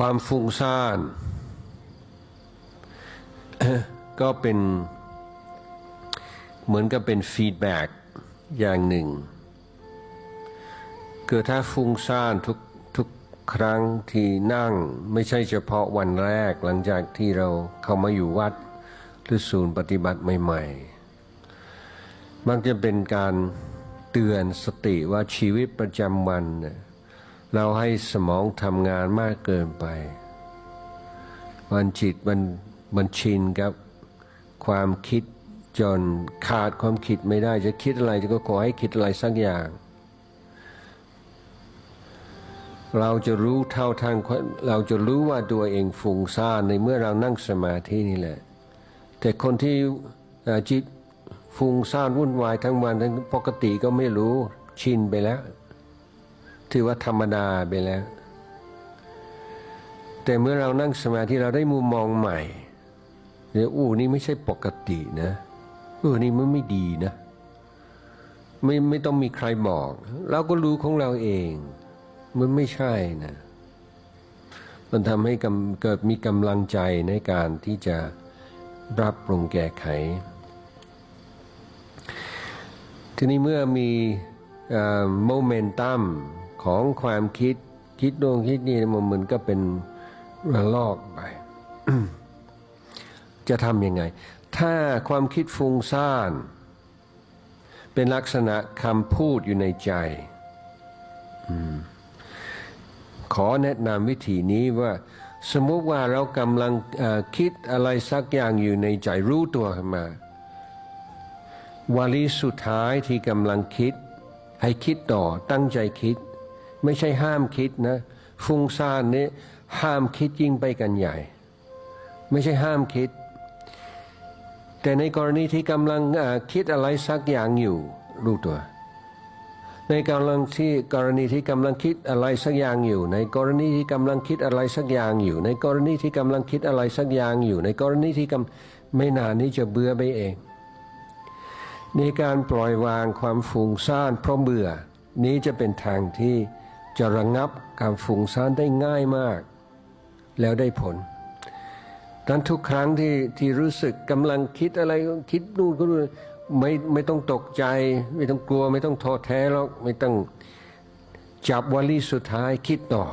ความฟุ้งซ่านก็เป็นเหมือนกับเป็นฟีดแบ็กอย่างหนึ่งคือถ้าฟุ้งซ่านทุกทุกครั้งที่นั่งไม่ใช่เฉพาะวันแรกหลังจากที่เราเข้ามาอยู่วัดหรือศูนย์ปฏิบัติใหม่ๆ มักจะเป็นการเตือนสติว่าชีวิตประจำวันเนี่ย เราให้สมองทำงานมากเกินไป มันจิตมันมันชินกับความคิดจนขาดความคิดไม่ได้จะคิดอะไรจะก็ขอให้คิดอะไรสักอย่าง เราจะรู้เท่าทางเราจะรู้ว่าตัวเองฟุ้งซ่านในเมื่อเรานั่งสมาธินี่แหละ แต่คนที่จิตฟุ้งซ่านวุ่นวายทั้งวันทั้งปกติก็ไม่รู้ชินไปแล้ว ถือว่าธรรมดาไปแล้ว แต่เมื่อเรานั่งสมาธิเราได้มุมมองใหม่เดี๋ยวอู้นี่ไม่ใช่ปกตินะเออนี่มันไม่ดีนะ ไม่ไม่ต้องมีใครบอก เราก็รู้ของเราเอง มันไม่ใช่นะ มันทำให้เกิดมีกำลังใจในการที่จะรับปรุงแก้ไข ทีนี้เมื่อมี โมเมนตัมของความคิดคิดโดงคิดนี่มันเหมือนก็เป็นระลอกไป จะทำยังไง ถ้าความคิดฟุ้งซ่าน เป็นลักษณะคำพูดอยู่ในใจขอแนะนำวิธีนี้ว่า สมมติว่าเรากำลังคิดอะไรสักอย่างอยู่ในใจรู้ตัวขึ้นมาวลีสุดท้ายที่กำลังคิด ให้คิดต่อตั้งใจคิด ไม่ใช่ห้ามคิดนะ ฟุ้งซ่านนี่ห้ามคิดยิ่งไปกันใหญ่ ไม่ใช่ห้ามคิด แต่ในกรณีที่กำลังคิดอะไรสักอย่างอยู่รู้ตัว ในกรณีที่กรณีที่กำลังคิดอะไรสักอย่างอยู่ ในกรณีที่กำลังคิดอะไรสักอย่างอยู่ ในกรณีที่กำลังคิดอะไรสักอย่างอยู่ ในกรณีที่กำไม่นานนี้จะเบื่อไปเอง ในการปล่อยวางความฟุ้งซ่านเพราะเบื่อ นี้จะเป็นทางที่จะระงงับการฟุ้งซ่านได้ง่ายมาก แล้วได้ผลดังทุกครั้งที่ที่รู้สึกกำลังคิดอะไรคิดนู่นก็นู่นไม่ไม่ต้องตกใจ ไม่ต้องกลัว ไม่ต้องท้อแท้แล้วไม่ต้องจับวลีสุดท้ายคิดต่อ